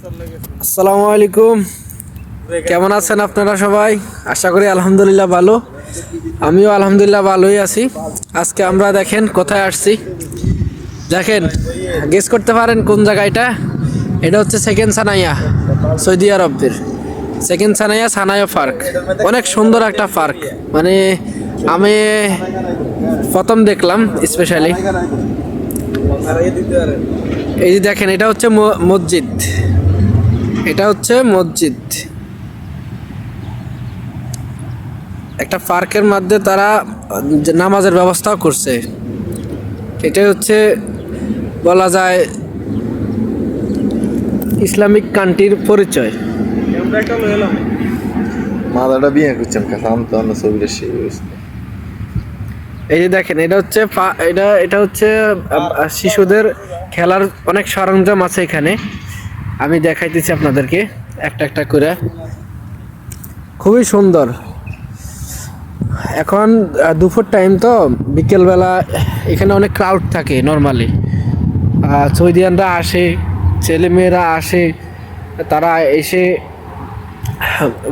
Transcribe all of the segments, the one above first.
আসসালামু আলাইকুম। কেমন আছেন আপনারা সবাই? আশা করি আলহামদুলিল্লাহ ভালো। আমিও আলহামদুলিল্লাহ ভালোই আছি। আজকে আমরা দেখেন কোথায় আসছি। দেখেন গেস করতে পারেন কোন জায়গাটা। এটা হচ্ছে সেকেন্ড সানাইয়া, সৌদি আরবদের। Second Sanaiya Sanaiya park. অনেক সুন্দর একটা পার্ক। মানে আমি প্রথম দেখলাম স্পেশালি এই যে দেখেন, এটা হচ্ছে মসজিদ। এটা হচ্ছে মসজিদ। একটা পার্কের মধ্যে তারা নামাজের ব্যবস্থাও করছে। এটা হচ্ছে বলা যায় ইসলামিক কান্ট্রির পরিচয়। মাদাটা বিয়ে করছেন তো আমরা ছবিটা সেই এই যে দেখেন এটা হচ্ছে এটা এটা হচ্ছে শিশুদের খেলার অনেক সরঞ্জাম আছে এখানে। আমি দেখাইতেছি আপনাদেরকে একটা একটা করে। খুবই সুন্দর। এখন দুপুর টাইম তো, বিকেলবেলা এখানে অনেক ক্রাউড থাকে নর্মালি সৌদিয়ানরা আসে, ছেলেমেয়েরা আসে, তারা এসে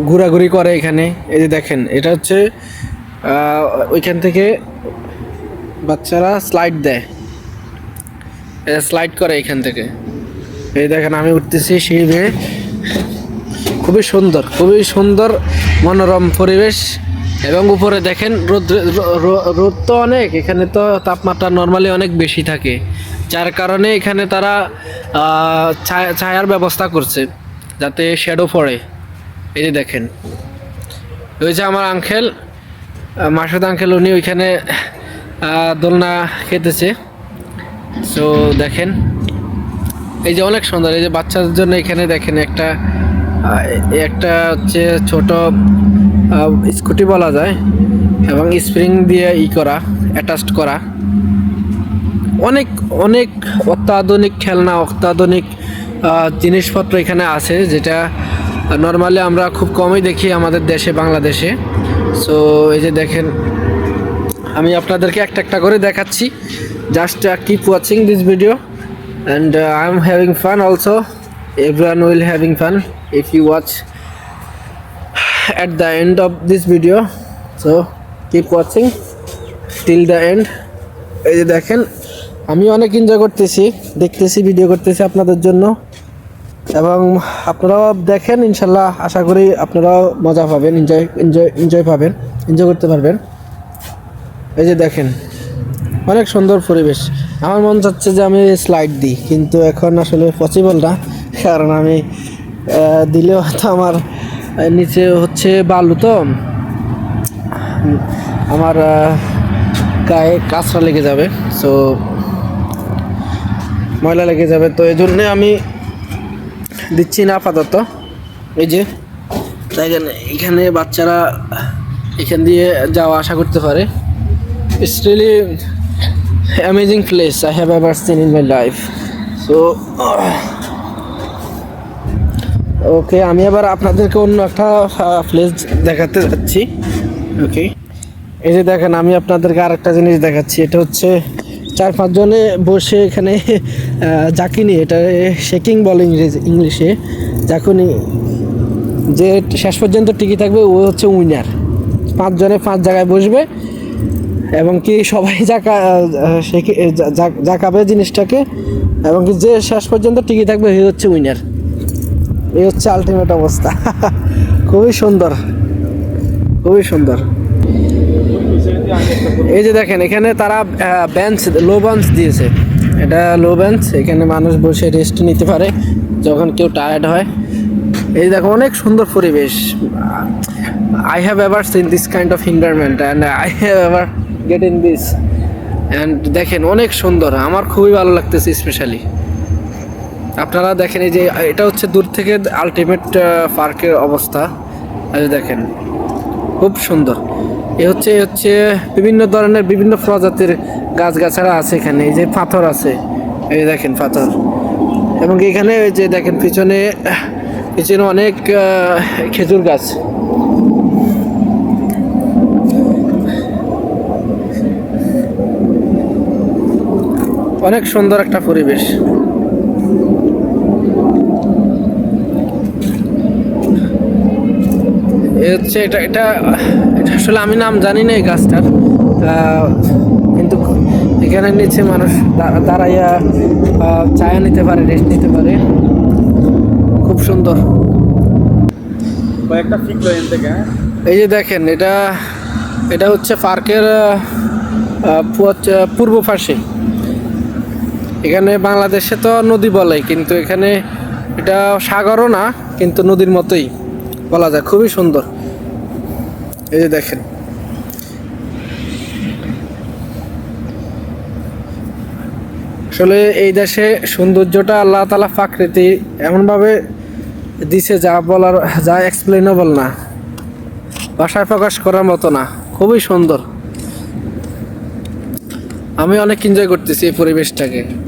ঘোরাঘুরি করে এখানে। এই যে দেখেন, এটা হচ্ছে ওইখান থেকে বাচ্চারা স্লাইড দেয়। স্লাইড করে এখান থেকে। এই দেখেন, আমি উঠতেছি সেই বেয়ে খুবই সুন্দর খুবই সুন্দর মনোরম পরিবেশ। এবং উপরে দেখেন রোদ রোদ তো অনেক, এখানে তো তাপমাত্রা নর্মালি অনেক বেশি থাকে। যার কারণে এখানে তারা ছায়া- ছায়ার ব্যবস্থা করছে, যাতে শ্যাডো পড়ে। এই যে দেখেন, ওই যে আমার আঙ্কেল মাসুদ আঙ্কেল উনি ওইখানে দোলনা খেতেছে। সো দেখেন এই যে অনেক সুন্দর, এই যে বাচ্চাদের জন্য এখানে দেখেন একটা একটা হচ্ছে ছোট স্কুটি বলা যায়, এবং স্প্রিং দিয়ে ই করা, অ্যাটাচড করা। অনেক অনেক অত্যাধুনিক খেলনা, অত্যাধুনিক জিনিসপত্র এখানে আছে, যেটা নর্মালি আমরা খুব কমই দেখি আমাদের দেশে, বাংলাদেশে। সো এই যে দেখেন, আমি আপনাদেরকে একটা একটা করে দেখাচ্ছি। Just keep watching this video and I am having fun also everyone will having fun if you watch at the end of this video. So, keep watching till the end. এই যে দেখেন, আমি অনেক এনজয় করতেছি, দেখতেছি video করতেছি আপনাদের জন্য। এবং আপনারাও দেখেন, ইনশাল্লাহ, আশা করি আপনারাও মজা পাবেন এনজয় এনজয় এনজয় পাবেন এনজয় করতে পারবেন। এই যে দেখেন, অনেক সুন্দর পরিবেশ। আমার মন চাচ্ছে যে আমি স্লাইড দিই, কিন্তু এখন আসলে পসিবল না, কারণ আমি দিলেও হয়তো আমার নিচে হচ্ছে বালু তো। আমার গায়ে কাঁচরা লেগে যাবে সো ময়লা লেগে যাবে, তো এই জন্যে আমি দিচ্ছি না আপাতত। এই যে দেখেন এখানে বাচ্চারা এখান দিয়ে যাওয়া আসা করতে পারে। It's amazing place I have ever seen in my life so okay আমি আবার আপনাদেরকে অন্য একটা প্লেস দেখাতে যাচ্ছি। ওকে এই যে দেখেন, আমি আপনাদেরকে আরেকটা জিনিস দেখাচ্ছি। এটা হচ্ছে চার পাঁচজনে বসে এখানে জাকিনি, এটা শেকিং বলে ইংরেজি ইংলিশে। জাকুনি, যে শেষ পর্যন্ত টিকে থাকবে, ও হচ্ছে উইনার পাঁচজনে পাঁচ জায়গায় বসবে। এবং কি সবাই জাকা জাকাবে জিনিসটাকে, এবং কি যে শেষ পর্যন্ত টিকে থাকবে সে হচ্ছে উইনার এই হচ্ছে আলটিমেট অবস্থা। খুবই সুন্দর। খুবই সুন্দর। এই যে দেখেন, এখানে তারা বেঞ্চ লো বেঞ্চ দিয়েছে। এটা লো বেঞ্চ এখানে মানুষ বসে রেস্ট নিতে পারে। যখন কেউ টায়ার্ড হয় এই দেখো, অনেক সুন্দর পরিবেশ। I have ever seen this kind of environment and I have ever get in this and দেখেন, অনেক সুন্দর। আমার খুবই ভালো লাগতেছে স্পেশালি আপনারা দেখেন, এই যে, এটা হচ্ছে দূর থেকে আলটিমেট পার্কের অবস্থা। দেখেন, খুব সুন্দর। এ হচ্ছে হচ্ছে বিভিন্ন ধরনের বিভিন্ন প্রজাতির গাছগাছারা আছে এখানে। এই যে পাথর আছে। এই দেখেন পাথর। এবং এখানে ওই যে দেখেন পিছনে পিছনে অনেক খেজুর গাছ। অনেক সুন্দর একটা পরিবেশ। হচ্ছে এটা এটা এটা আসলে আমি নাম জানি না এই গাছটার। কিন্তু এখানে নিচে মানুষ দাঁড়াইয়া চায়া নিতে পারে রেস্ট নিতে পারে। খুব সুন্দর। কয়েকটা ফিক এন থেকে এই যে দেখেন এটা এটা হচ্ছে পার্কের পূর্ব পাশে। এখানে বাংলাদেশে তো নদী বলে কিন্তু এখানে এটা সাগরও না কিন্তু নদীর মতোই বলা যায় খুবই সুন্দর। এই যে দেখেন। আসলে এই দেশে সৌন্দর্যটা আল্লাহ তালা প্রাকৃতি এমনভাবে দিছে যা বলার, যা এক্সপ্লেনেবল না। ভাষায় প্রকাশ করার মতো না। খুবই সুন্দর। আমি অনেক এনজয় করতেছি এই পরিবেশটাকে।